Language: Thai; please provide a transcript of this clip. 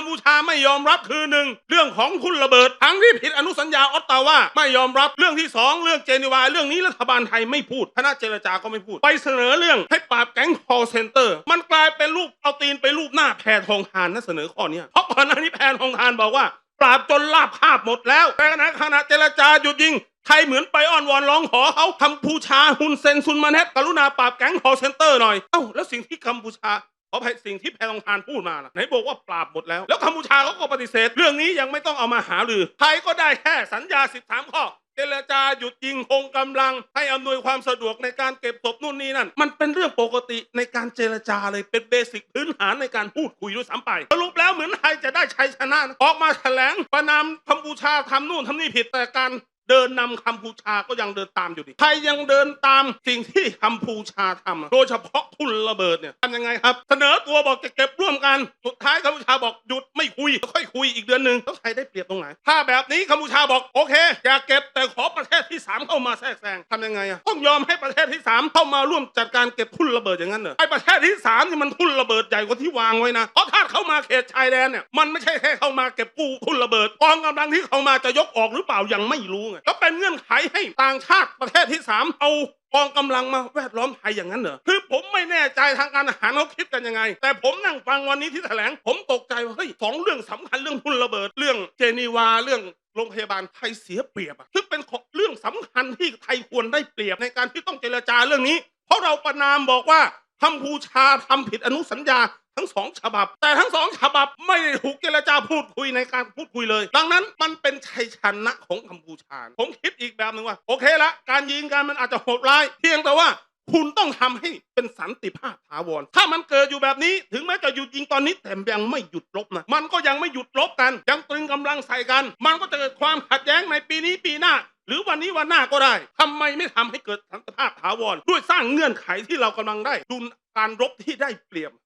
ัมพูชาไม่ยอมรับคือหนึ่งเรื่องของทุนระเบิดทั้งที่ผิดอนุสัญญาออตตาวาไม่ยอมรับเรื่องที่สองเรื่องเจนีวา เรื่องนี้รัฐบาลไทยไม่พูดคณะเจรจาก็ไม่พูด ไปเสนอเรื่องให้ปราบแก๊ง call center มันกลายเป็นรูปเอาตีนไปรูปหน้าแพทองทานนะเสนอข้อเนี้เพราะก่อนหน้านี้แพทองทานบอกว่า ปราบจนลาบคาบหมดแล้วแต่ขณะขณะเจรจาหยุดยิงไทยเหมือนไปอ้อนวอนร้องขอเขากัมพูชาฮุนเซนซุนมาเนตกรุณาปราบแก๊ง call center หน่อยเอ้าแล้วสิ่งที่กัมพูชา เพราะสิ่งที่แพทองทานพูดมาล่ะไหนบอกว่าปราบหมดแล้ว แล้วกัมพูชาเขาก็ปฏิเสธ เรื่องนี้ยังไม่ต้องเอามาหารือไทยก็ได้แค่สัญญาสิบสามข้อ จรจาหยุดยิงคงกำลัง ให้อำนวยความสะดวกในการเก็บศพนู่นนี่นั่น มันเป็นเรื่องปกติในการเจรจาเลยเป็นเบสิกพื้นฐานในการพูดคุยด้วยซ้ำไปสรุปแล้วเหมือนไทยจะได้ชัยชนะ ออกมาแถลงประนามกัมพูชาทำนู่นทำนี่ผิดแต่การเดินนำกัมพูชาก็ยังเดินตามอยู่ดิไทยยังเดินตามสิ่งที่กัมพูชาทำโดยเฉพาะทุนระเบิดเนี่ยทำยังไงครับ เสนอตัวบอกจะเก็บร่วมกัน สุดท้ายกัมพูชาบอกหยุด ไม่คุยค่อยคุยอีกเดือนหนึ่งแล้วไทยได้เปรียบตรงไหน ถ้าแบบนี้กัมพูชาบอกโอเค อย่าเก็บแต่ขอประเทศที่สามเข้ามาแทรกแซงทำยังไงอะต้องยอมให้ประเทศที่สามเข้ามาร่วมจัดการเก็บทุนระเบิดอย่างนั้นเหรอไอประเทศที่สามนี่มันทุนระเบิดใหญ่กว่าที่วางไว้นะเพราะถ้าเข้ามาเขตชายแดนเนี่ยมันไม่ใช่แค่เข้ามาเก็บกู้ทุนระเบิดกองกำลังที่เข้ามาจะยกออกหรือเปล่ายังไม่รู้ไงแล้วเป็นเงื่อนไขให้ต่างชาติประเทศที่สามเอา กองกำลังมาแวดล้อมไทยอย่างนั้นเหรอคือผมไม่แน่ใจทางการอาหารเขาคิดกันยังไง แต่ผมนั่งฟังวันนี้ที่แถลง ผมตกใจว่าเฮ้ยสองเรื่องสำคัญเรื่องทุนระเบิดเรื่องเจนีวาเรื่องโรงพยาบาลไทยเสียเปรียบอะซึ่งเป็นเรื่องสำคัญที่ไทยควรได้เปรียบในการที่ต้องเจรจาเรื่องนี้ เพราะเราประนามบอกว่ากัมพูชาทำผิดอนุสัญญา ทั้งสองฉบับ แต่ทั้งสองฉบับไม่ได้ถูกเจรจาพูดคุยในการพูดคุยเลย ดังนั้นมันเป็นชัยชนะของกัมพูชา ผมคิดอีกแบบหนึ่งว่า โอเคละการยิงกันมันอาจจะโหดร้าย เพียงแต่ว่าคุณต้องทำให้เป็นสันติภาพถาวร ถ้ามันเกิดอยู่แบบนี้ ถึงแม้จะหยุดยิงตอนนี้แต่ยังไม่หยุดรบนะ มันก็ยังไม่หยุดรบกัน ยังตรึงกำลังใส่กัน มันก็จะเกิดความขัดแย้งในปีนี้ปีหน้า หรือวันนี้วันหน้าก็ได้ทำไมไม่ทำให้เกิดสันติภาพถาวร ด้วยสร้างเงื่อนไขที่เรากำลังได้ดุลการรบที่ได้เปรียบ